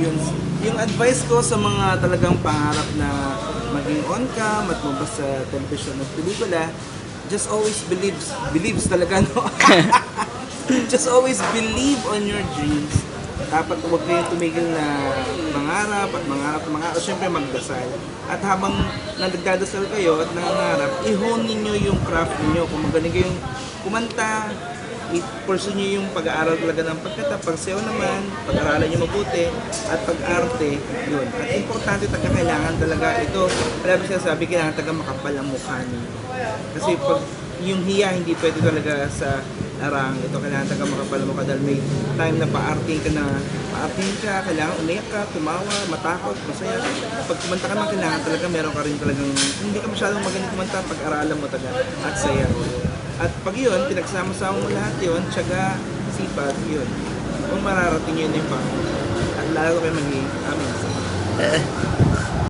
yun, yung advice ko sa mga talagang pangarap na maging on cam at mabas sa television at pelikula, just always believes, believes talaga, no? just always believe on your dreams. Dapat huwag kayong tumigil na mangarap at mangarap at mangarap. Siyempre magdasal. At habang nagdadasal kayo at nangangarap, i-hone ninyo yung craft ninyo. Kung magaling kayong kumanta, i-pursue nyo yung pag-aaral talaga ng pagkata. Pagsayaw naman, pag-aralan nyo mabuti, at pag-arte, yun. At importante taga kailangan talaga ito. Alam mo sinasabi, kailangan taga makapal ang mukha niyo. Kasi pag yung hiya, hindi pwede talaga sa arang. Ito kailangan taga makapal mukha dahil may time na pa-arting ka na pa-arting ka, kailangan umiyak ka, tumawa, matakot, masaya. Pag kumanta ka naman, kailangan talaga meron ka rin talagang, hindi ka masyadong magaling kumanta, pag-aralan mo talaga at saya. At pag yun, pinagsama-sama mo lahat yun, tiyaga, sipag, yun. Kung mararating yun yung pangarap. At lalo kayo magiging amin.